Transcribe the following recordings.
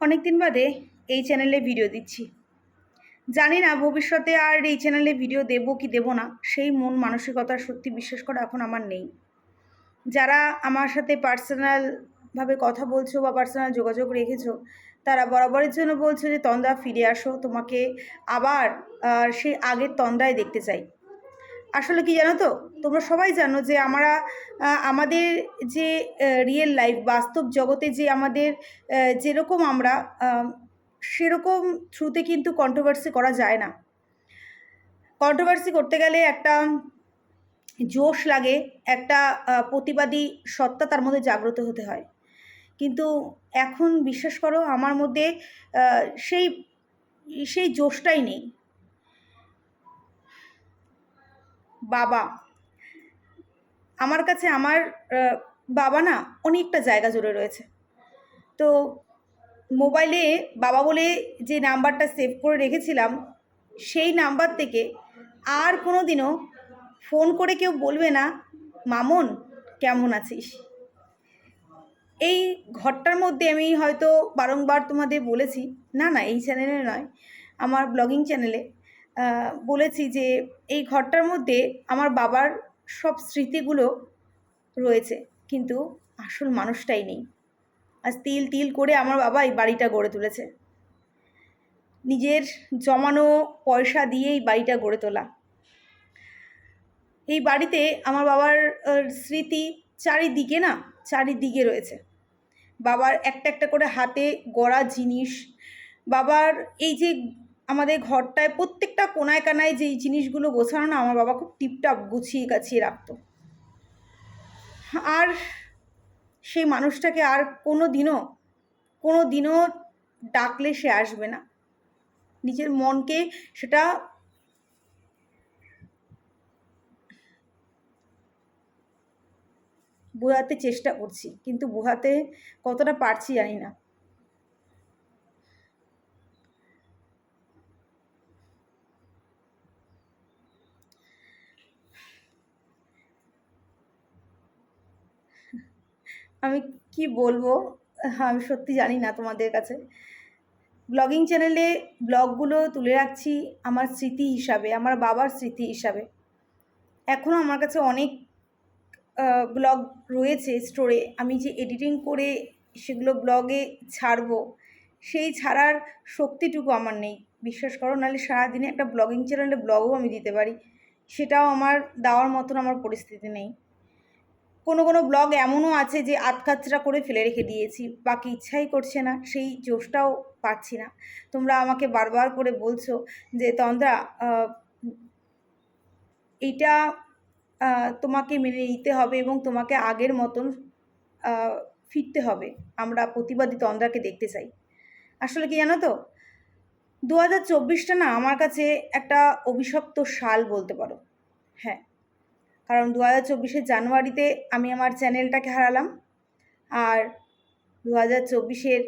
অনেক দিন বাদে এই চ্যানেলে ভিডিও দিচ্ছি। জানি না ভবিষ্যতে আর এই চ্যানেলে ভিডিও দেবো কি দেবো না, সেই মন মানসিকতা সত্যি বিশ্বাস করা এখন আমার নেই। যারা আমার সাথে পার্সোনালভাবে কথা বলছো বা পার্সোনাল যোগাযোগ রেখেছো, তারা বরাবরের জন্য বলছো যে তন্দা ফিরে আসো, তোমাকে আবার সেই আগের তন্দায় দেখতে চাই। আসলে কি জানো তো? তোমরা সবাই জানো যে আমরা আমাদের যে রিয়েল লাইফ বাস্তব জগতে যে আমাদের যেরকম আমরা সেরকম থ্রুতে কিন্তু কন্ট্রোভার্সি করা যায় না। কন্ট্রোভার্সি করতে গেলে একটা জোশ লাগে, একটা প্রতিবাদী সত্তা তার মধ্যে জাগ্রত হতে হয়। কিন্তু এখন বিশ্বাস করো, আমার মধ্যে সেই সেই জোশটাই নেই। বাবা। আমার কাছে আমার বাবা না অনেকটা জায়গা জুড়ে রয়েছে। তো মোবাইলে বাবা বলে যে নাম্বারটা সেভ করে রেখেছিলাম, সেই নাম্বার থেকে আর কোনো দিনও ফোন করে কেউ বলবে না, মামন, কেমন আছিস? এই ঘরটার মধ্যে আমি হয়তো বারংবার তোমাদের বলেছি, না না, এই চ্যানেলে নয়, আমার ব্লগিং চ্যানেলে বলেছি যে এই ঘরটার মধ্যে আমার বাবার সব স্মৃতিগুলো রয়েছে, কিন্তু আসল মানুষটাই নেই। আজ তিল তিল করে আমার বাবা এই বাড়িটা গড়ে তুলেছে। নিজের জমানো পয়সা দিয়ে এই বাড়িটা গড়ে তোলা। এই বাড়িতে আমার বাবার স্মৃতি চারিদিকে না, চারিদিকে রয়েছে। বাবার একটা একটা করে হাতে গড়া জিনিস, বাবার এই যে আমাদের ঘরটায় প্রত্যেকটা কোনায় কানায় যেই জিনিসগুলো গোছানো না, আমার বাবা খুব টিপটাপ গুছিয়ে গাছিয়ে রাখতো। আর সেই মানুষটাকে আর কোনো দিনও কোনো দিনও ডাকলে সে আসবে না। নিজের মনকে সেটা বোঝাতে চেষ্টা করছি, কিন্তু বোঝাতে কতটা পারছি জানি না। আমি কি বলব? আমি সত্যি জানি না তোমাদের কাছে। ব্লগিং চ্যানেলে ব্লগগুলো তুলে রাখছি আমার স্মৃতি হিসাবে, আমার বাবার স্মৃতি হিসাবে। এখনও আমার কাছে অনেক ব্লগ রয়েছে স্টোরে। আমি যে এডিটিং করে সেগুলো ব্লগে ছাড়বো, সেই ছাড়ার শক্তিটুকু আমার নেই। বিশ্বাস করো, নাহলে সারাদিনে একটা ব্লগিং চ্যানেলে ব্লগও আমি দিতে পারি। সেটাও আমার দেওয়ার মতন আমার পরিস্থিতি নেই। কোনো কোনো ব্লগ এমনও আছে যে আধখাচরা করে ফেলে রেখে দিয়েছি। বাকি ইচ্ছাই করছে না, সেই জোশটাও পাচ্ছি না। তোমরা আমাকে বারবার করে বলছো যে, তন্দ্রা এইটা তোমাকে মেনে নিতে হবে এবং তোমাকে আগের মতন ফিরতে হবে। আমরা প্রতিবাদী তন্দ্রাকে দেখতে চাই। আসলে কি জানো তো? দু হাজার চব্বিশটা না আমার কাছে একটা অভিশপ্ত সাল বলতে পারো। হ্যাঁ কারণ দু হাজার চব্বিশের জানুয়ারিতে আমি আমার চ্যানেলটাকে হারালাম আর দু হাজার চব্বিশের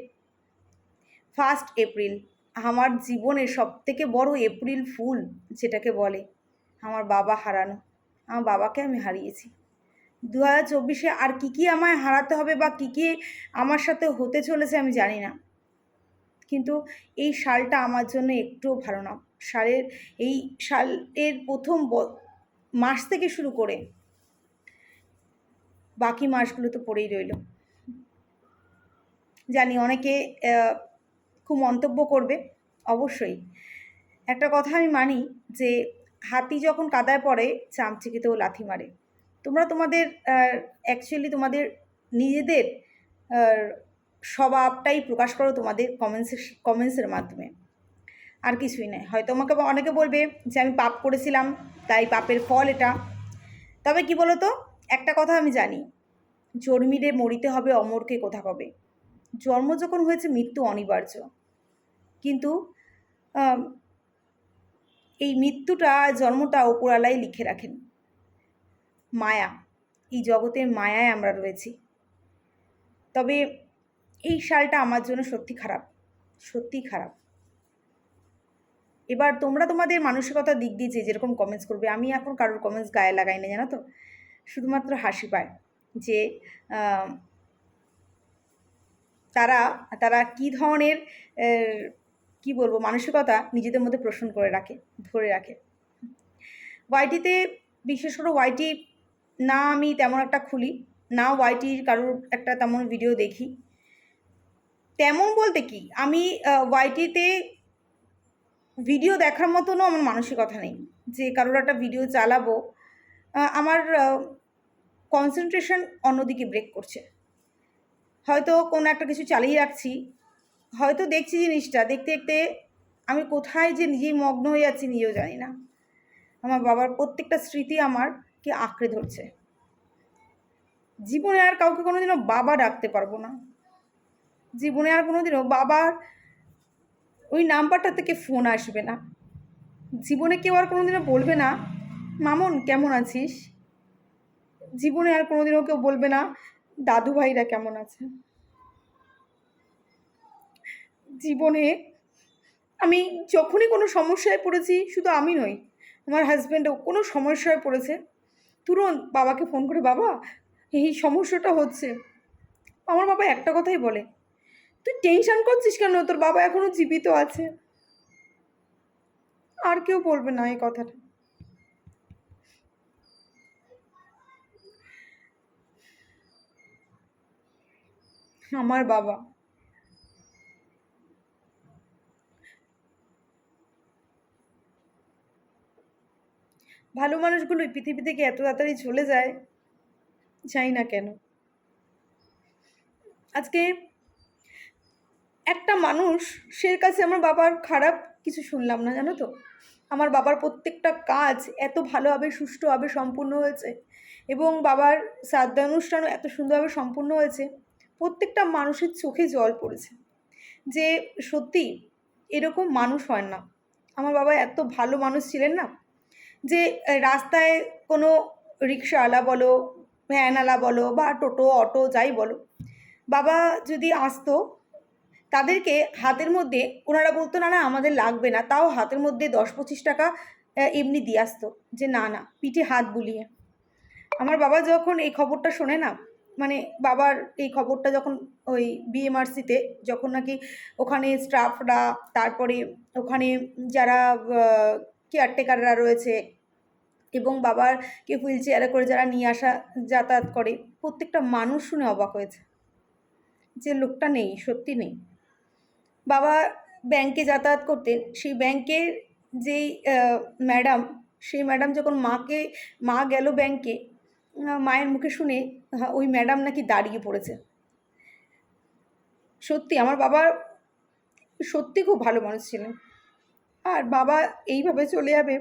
ফার্স্ট এপ্রিল আমার জীবনের সবথেকে বড় এপ্রিল ফুল যেটাকে বলে আমার বাবা হারানো। আমার বাবাকে আমি হারিয়েছি। দু হাজার চব্বিশে আর কী কী আমায় হারাতে হবে বা কী কী আমার সাথে হতে চলেছে আমি জানি না। কিন্তু এই সালটা আমার জন্য একটুও ভালো না। সালের এই সালের প্রথম মাস থেকে শুরু করে বাকি মাসগুলো তো পড়েই রইল। জানি অনেকে খুব মন্তব্য করবে, অবশ্যই। একটা কথা আমি মানি যে, হাতি যখন কাদায় পড়ে, চামচিকিতেও লাথি মারে। তোমরা তোমাদের অ্যাকচুয়ালি তোমাদের নিজেদের স্বভাবটাই প্রকাশ করো তোমাদের কমেন্টসের কমেন্টসের মাধ্যমে। আর কিছুই নয় হয়তো আমাকে অনেকে বলবে যে আমি পাপ করেছিলাম, তাই পাপের ফল এটা। তবে কি বলো তো একটা কথা আমি জানি, জন্মিলে মরিতে হবে অমরকে কোথা কবে? জন্ম যখন হয়েছে, মৃত্যু অনিবার্য। কিন্তু এই মৃত্যুটা, জন্মটা ওপরালাই লিখে রাখেন। মায়া, এই জগতের মায়ায় আমরা রয়েছি। তবে এই সালটা আমার জন্য সত্যি খারাপ সত্যি খারাপ। এবার তোমরা তোমাদের মানসিকতার দিক দিয়ে যে যেরকম কমেন্টস করবে, আমি এখন কারোর কমেন্টস গায়ে লাগাই না জানো তো? শুধুমাত্র হাসি পায় যে তারা তারা কী ধরনের কি বলব, মানসিকতা নিজেদের মধ্যে প্রশ্ন করে রাখে, ধরে রাখে। ওয়াইটিতে বিশেষ করে ওয়াইটি না আমি তেমন একটা খুলি, না ওয়াইটির কারোর একটা তেমন ভিডিও দেখি। তেমন বলতে কি, আমি ওয়াইটিতে ভিডিও দেখার মতনও আমার মানসিকতা নেই। যে কারোর একটা ভিডিও চালাবো আমার কনসেন্ট্রেশন অন্যদিকে ব্রেক করছে। হয়তো কোনো একটা কিছু চালিয়ে রাখছি, হয়তো দেখছি জিনিসটা, দেখতে দেখতে আমি কোথায় যে নিজেই মগ্ন হয়ে যাচ্ছি নিজেও জানি না। আমার বাবার প্রত্যেকটা স্মৃতি আমার আমারকে আঁকড়ে ধরছে। জীবনে আর কাউকে কোনোদিনও বাবা ডাকতে পারব না। জীবনে আর কোনোদিনও বাবার ওই নাম্বারটা থেকে ফোন আসবে না। জীবনে কেউ আর কোনোদিনও বলবে না, মামন, কেমন আছিস? জীবনে আর কোনোদিনও কেউ বলবে না, দাদু ভাইরা কেমন আছে? জীবনে আমি যখনই কোনো সমস্যায় পড়েছি, শুধু আমি নই, আমার হাজব্যান্ডও কোনো সমস্যায় পড়েছে। তুরন্ত বাবাকে ফোন করে, বাবা, এই সমস্যাটা হচ্ছে। আমার বাবা একটা কথাই বলে তুই টেনশন করছিস কেন? তোর বাবা এখনও জীবিত আছে। আর কেউ বলবে না এই কথাটা। আমার বাবা। ভালো মানুষগুলো পৃথিবী থেকে এত তাড়াতাড়ি চলে যায় জানি না কেন? আজকে একটা মানুষ, সের কাছে আমার বাবার খারাপ কিছু শুনলাম না, জানো তো? আমার বাবার প্রত্যেকটা কাজ এত ভালোভাবে, সুষ্ঠুভাবে সম্পূর্ণ হয়েছে এবং বাবার শ্রাদ্ধানুষ্ঠানও এত সুন্দরভাবে সম্পূর্ণ হয়েছে, প্রত্যেকটা মানুষের চোখে জল পড়েছে যে সত্যি এরকম মানুষ হয় না। আমার বাবা এত ভালো মানুষ ছিলেন না যে, রাস্তায় কোনো রিক্সাওয়ালা বলো, ভ্যানওয়ালা বলো বা টোটো, অটো, যাই বলো, বাবা যদি আসতো তাদেরকে হাতের মধ্যে, ওনারা বলতো, না না, আমাদের লাগবে না। তাও হাতের মধ্যে দশ পঁচিশ টাকা এমনি দিয়ে আসতো যে, না না, পিঠে হাত বুলিয়ে। আমার বাবা যখন এই খবরটা শোনে না মানে বাবার এই খবরটা যখন ওই বিএমআরসিতে যখন নাকি ওখানে স্টাফরা তারপরে ওখানে যারা কেয়ারটেকাররা রয়েছে এবং বাবারকে হুইল চেয়ারে করে যারা নিয়ে আসা, যাতায়াত করে, প্রত্যেকটা মানুষ শুনে অবাক হয়েছে যে, লোকটা নেই, সত্যি নেই। বাবা ব্যাংকে যাতায়াত করতেন। সেই ব্যাংকের যেই ম্যাডাম, সেই ম্যাডাম যখন মাকে, মা গেল ব্যাংকে মায়ের মুখে শুনে ওই ম্যাডাম নাকি দাঁড়িয়ে পড়েছে। সত্যি, আমার বাবা সত্যি খুব ভালো মানুষ ছিলেন। আর বাবা এইভাবে চলে যাবে,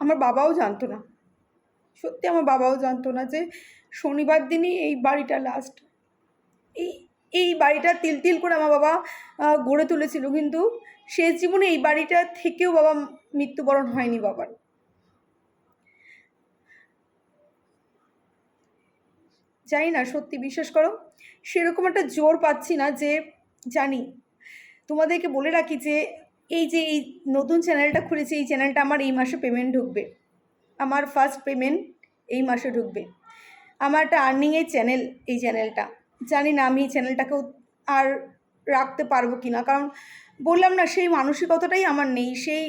আমার বাবাও জানতো না। সত্যি, আমার বাবাও জানতো না যে শনিবার দিনই এই বাড়িটা লাস্ট এই এই বাড়িটা তিল তিল করে আমার বাবা গড়ে তুলেছিল। কিন্তু শেষ জীবনে এই বাড়িটা থেকেও বাবা মৃত্যুবরণ হয়নি বাবার। জানি না, সত্যি বিশ্বাস করো, সেরকম একটা জোর পাচ্ছি না যে, জানি, তোমাদেরকে বলে রাখি যে, এই যে এই নতুন চ্যানেলটা খুলেছি, এই চ্যানেলটা আমার এই মাসে পেমেন্ট ঢুকবে। আমার ফার্স্ট পেমেন্ট এই মাসে ঢুকবে। আমার একটা আর্নিংয়ের চ্যানেল এই চ্যানেলটা জানি না আমি চ্যানেলটাকেও আর রাখতে পারব কি না কারণ বললাম না, সেই মানসিকতাটাই আমার নেই, সেই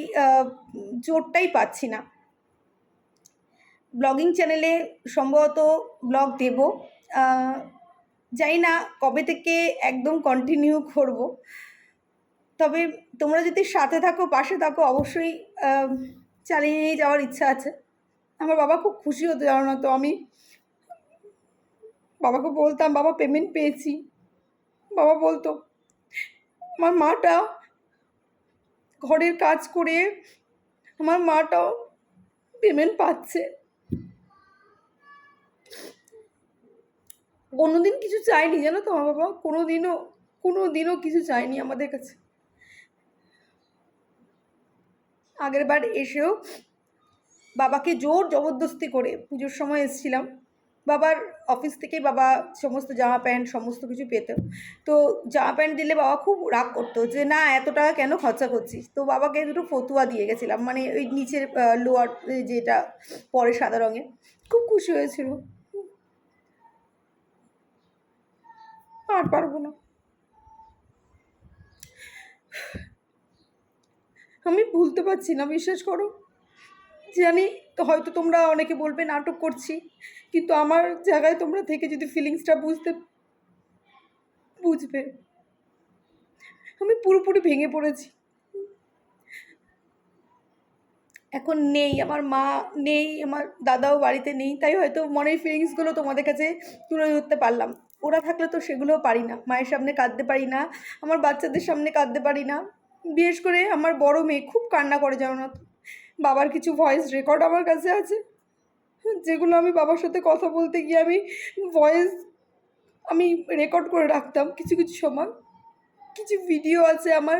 জোরটাই পাচ্ছি না। ব্লগিং চ্যানেলে সম্ভবত ব্লগ দেব। জানি না কবে থেকে একদম কন্টিনিউ করব। তবে তোমরা যদি সাথে থাকো, পাশে থাকো, অবশ্যই চালিয়ে নিয়ে যাওয়ার ইচ্ছা আছে। আমার বাবা খুব খুশি হতো জানো না তো, আমি বাবাকে বলতাম, বাবা পেমেন্ট পেয়েছি। বাবা বলতো, আমার মাটা ঘরের কাজ করে আমার মাটাও পেমেন্ট পাচ্ছে। কোনোদিন কিছু চাইনি, জানো তো আমার বাবা? কোনো দিনও কোনো দিনও কিছু চাইনি আমাদের কাছে। আগের বার এসেও বাবাকে জোর জবরদস্তি করে পুজোর সময় এসেছিলাম। বাবার অফিস থেকে বাবা সমস্ত জামা প্যান্ট, সমস্ত কিছু পেত। তো জামা প্যান্ট দিলে বাবা খুব রাগ করতো যে, না, এত টাকা কেন খরচা করছিস? তো বাবাকে দুটো ফতুয়া দিয়ে গেছিলাম। মানে ওই নিচের লোয়ার যেটা পরে সাদা রঙের। খুব খুশি হয়েছিল। আর পারব না। আমি ভুলতে পারছি না, বিশ্বাস করো। জানি তো হয়তো তোমরা অনেকে বলবে, নাটক করছি। কিন্তু আমার জায়গায় তোমরা থেকে যদি ফিলিংসটা বুঝতে, বুঝবে। আমি পুরোপুরি ভেঙে পড়েছি। এখন নেই, আমার মা নেই, আমার দাদাও বাড়িতে নেই, তাই হয়তো মনের ফিলিংসগুলো তোমাদের কাছে তুলে ধরতে পারলাম। ওরা থাকলে তো সেগুলোও পারি না। মায়ের সামনে কাঁদতে পারি না, আমার বাচ্চাদের সামনে কাঁদতে পারি না। বিশেষ করে আমার বড় মেয়ে খুব কান্না করে জানো। বাবার কিছু ভয়েস রেকর্ড আমার কাছে আছে। যেগুলো আমি বাবার সাথে কথা বলতে গিয়ে আমি ভয়েস আমি রেকর্ড করে রাখতাম কিছু কিছু সময়। কিছু ভিডিও আছে আমার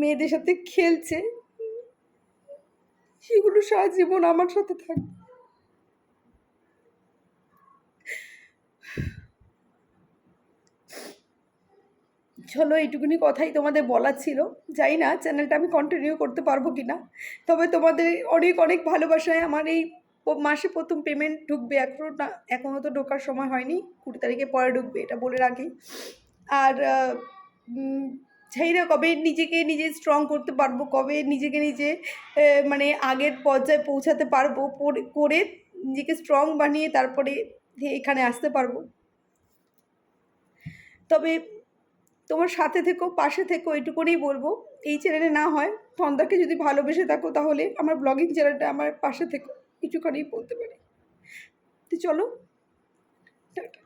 মেয়েদের সাথে খেলছে। সেগুলো সারা জীবন আমার সাথে থাকবে চলো এইটুকুনি কথাই তোমাদের বলার ছিল। জানি না চ্যানেলটা আমি কন্টিনিউ করতে পারব কি না তবে তোমাদের অনেক অনেক ভালোবাসায় আমার এই মাসে প্রথম পেমেন্ট ঢুকবে। এখনও না এখনও তো ঢোকার সময় হয়নি। কুড়ি তারিখে পরে ঢুকবে, এটা বলে রাখি। আর জানি না কবে নিজেকে নিজে স্ট্রং করতে পারব, কবে নিজেকে নিজে মানে আগের পর্যায়ে পৌঁছাতে পারব পরে- করে নিজেকে স্ট্রং বানিয়ে তারপরে এখানে আসতে পারব। তবে তোমার সাথে থেকো, পাশে থেকো এটুকুনেই বলব। এই চ্যানেলে না হয় সন্ধ্যাকে যদি ভালোবেসে থাকো তাহলে আমার ব্লগিং চ্যানেলটা আমার পাশে থেকো কিছুখানেই বলতে পারি। তো চলো, টাটা।